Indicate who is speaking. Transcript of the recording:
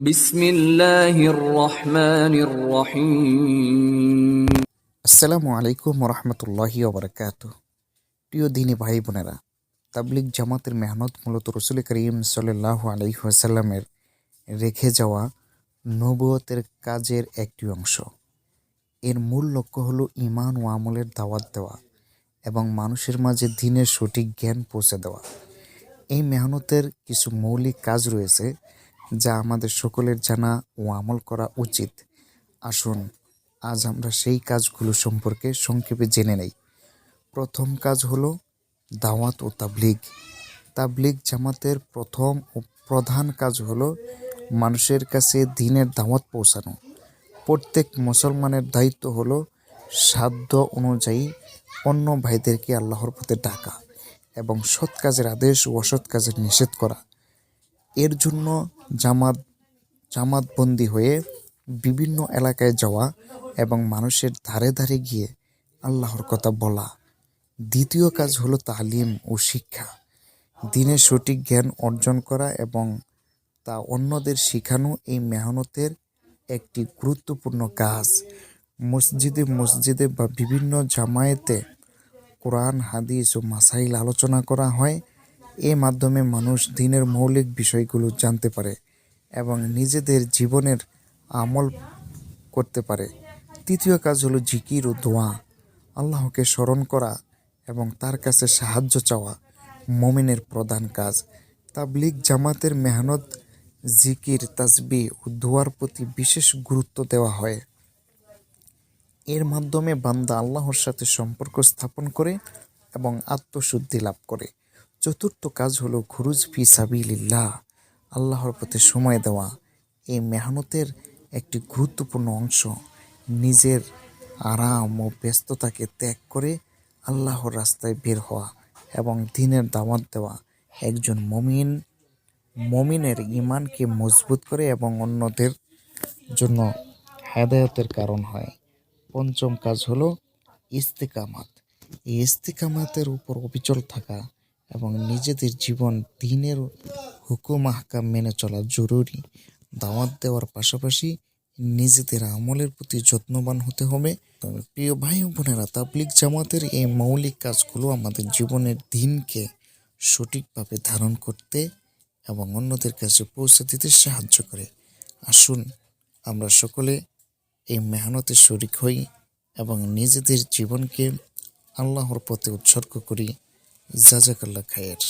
Speaker 1: বিসমিল্লাহির রহমানির রহিম।
Speaker 2: আসসালামু আলাইকুম রহমতুল্লাহি ওবরাকাত প্রিয় দিনী ভাই বোনেরা তাবলিক জামাতের মেহনত মূলত রসুল করিম সাল্লাহ আলহিহাসাল্লামের রেখে যাওয়া নবতের কাজের একটি অংশ। এর মূল লক্ষ্য হল ইমান ও আমলের দাওয়াত দেওয়া এবং মানুষের মাঝে দিনের সঠিক জ্ঞান পৌঁছে দেওয়া। এই মেহনতের কিছু মৌলিক কাজ রয়েছে যা আমাদের সকলের জানা ও আমল করা উচিত। আসুন, আজ আমরা সেই কাজগুলো সম্পর্কে সংক্ষেপে জেনে নেই। প্রথম কাজ হলো দাওয়াত ও তাবলিগ। তাবলিগ জামাতের প্রথম ও প্রধান কাজ হলো মানুষের কাছে দিনের দাওয়াত পৌঁছানো। প্রত্যেক মুসলমানের দায়িত্ব হলো সাধ্য অনুযায়ী অন্য ভাইদেরকে আল্লাহর পথে ডাকা এবং সৎ কাজের আদেশ ও অসৎ কাজের নিষেধ করা। এর জন্য জামাত, জামাতবন্দি হয়ে বিভিন্ন এলাকায় যাওয়া এবং মানুষের ধারে ধারে গিয়ে আল্লাহর কথা বলা। দ্বিতীয় কাজ হলো তালিম ও শিক্ষা। দিনের সঠিক জ্ঞান অর্জন করা এবং তা অন্যদের শেখানো এই মেহনতের একটি গুরুত্বপূর্ণ কাজ। মসজিদে মসজিদে বা বিভিন্ন জামায়াতে কোরআন, হাদিস ও মাসাইল আলোচনা করা হয়। এর মাধ্যমে মানুষ দিনের মৌলিক বিষয়গুলো জানতে পারে এবং নিজেদের জীবনের আমল করতে পারে। তৃতীয় কাজ হলো জিকির ও দোয়া। আল্লাহকে স্মরণ করা এবং তার কাছে সাহায্য চাওয়া মমিনের প্রধান কাজ। তাবলিগ জামাতের মেহনত, জিকির তাসবি ও দোয়ার প্রতি বিশেষ গুরুত্ব দেওয়া হয়। এর মাধ্যমে বান্দা আল্লাহর সাথে সম্পর্ক স্থাপন করে এবং আত্মশুদ্ধি লাভ করে। চতুর্থ কাজ হলো খুরুজ ফি সাবিলিল্লাহ, আল্লাহর প্রতি সময় দেওয়া। এই মেহনতের একটি গুরুত্বপূর্ণ অংশ। নিজের আরাম ও ব্যস্ততাকে ত্যাগ করে আল্লাহর রাস্তায় বের হওয়া এবং দিনের দাওয়াত দেওয়া একজন মমিন। মমিনের ইমানকে মজবুত করে এবং অন্যদের জন্য হেদায়তের কারণ হয়। পঞ্চম কাজ হলো ইস্তেকামাত। এই ইস্তেকামাতের উপর অবিচল থাকা এবং নিজেদের জীবন দিনের হুকুম আহকাম মেনে চলা জরুরি। দাওয়াত দেওয়ার পাশাপাশি নিজেদের আমলের প্রতি যত্নবান হতে হবে। প্রিয় ভাই বোনেরা তাবলিক জামাতের এই মৌলিক কাজগুলো আমাদের জীবনের দিনকে সঠিকভাবে ধারণ করতে এবং অন্যদের কাছে পৌঁছে দিতে সাহায্য করে। আসুন, আমরা সকলে এই মেহনতে শরিক হই এবং নিজেদের জীবনকে আল্লাহর পথে উৎসর্গ করি। জাজাকাল্লা খায়ের